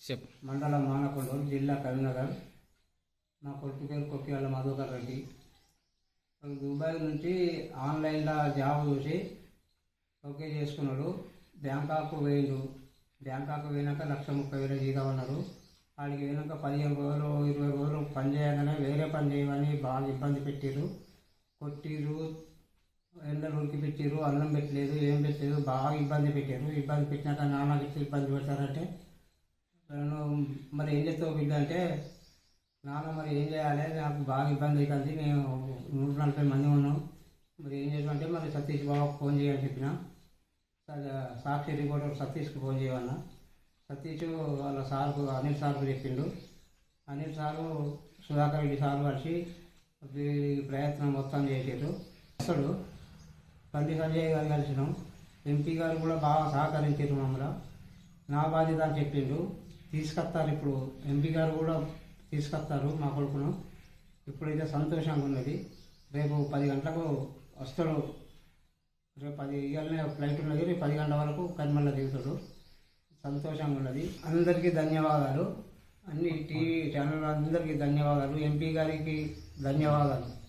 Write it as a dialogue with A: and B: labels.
A: చెప్
B: మండలం మానకొండూరు జిల్లా కరీంనగర్. నా కొడుకు పేరు కొక్కియాల మధుకర్ రెడ్డి. దుబాయ్ నుంచి ఆన్లైన్లో జాబ్ చూసి ఓకే చేసుకున్నాడు. బ్యాంకాక్ పోయిండు. బ్యాంకాక్ పోయినాక లక్ష ముప్పై వేలు జీతం అన్నారు వాడికి పోయినాక పదిహేను రోజులు ఇరవై రోజులు పని చేయగానే వేరే పని చేయమని బాగా ఇబ్బంది పెట్టారు కొట్టిరు ఎండలు ఉరికి పెట్టిర్రు అన్నం పెట్టలేదు ఏం పెట్టలేదు బాగా ఇబ్బంది పెట్టారు ఇబ్బంది పెట్టినాక నాన్నకి ఇబ్బంది పెడతారంటే నేను మరి ఏం చేస్తావు బిడ్డ అంటే నాన్న మరి ఏం చేయాలి? నాకు బాగా ఇబ్బంది అవుతుంది. నేను నూట నలభై మంది ఉన్నాం. మరి ఏం చేసామంటే మరి సతీష్ బాబాకు ఫోన్ చేయని చెప్పిన. సాక్షి రిపోర్టర్ సతీష్కి ఫోన్ చేయమన్నా. సతీష్ వాళ్ళ సార్కు అనిల్ సార్కు చెప్పిండు. అనిల్ సారు సుధాకర్ రెడ్డి సార్ కలిసి ప్రయత్నం మొత్తం చేసారు అసలు బండి సంజయ్ గారు కలిసినాం. ఎంపీ గారు కూడా బాగా సహకరించారు మమ్మల్ని. నా బాధ్యత అని చెప్పిండు. తీసుకొస్తారు ఇప్పుడు ఎంపీ గారు కూడా తీసుకొస్తారు మా కొడుకును. ఇప్పుడైతే సంతోషంగా ఉన్నది. రేపు పది గంటలకు వస్తాడు. రేపు పది ఇవ్వాలనే ఫ్లైట్ ఉన్నది. రేపు పది గంటల వరకు కరిమల్ల దిగుతాడు. సంతోషంగా ఉన్నది. అందరికీ ధన్యవాదాలు. అన్ని టీవీ ఛానల్ అందరికీ ధన్యవాదాలు. ఎంపీ గారికి ధన్యవాదాలు.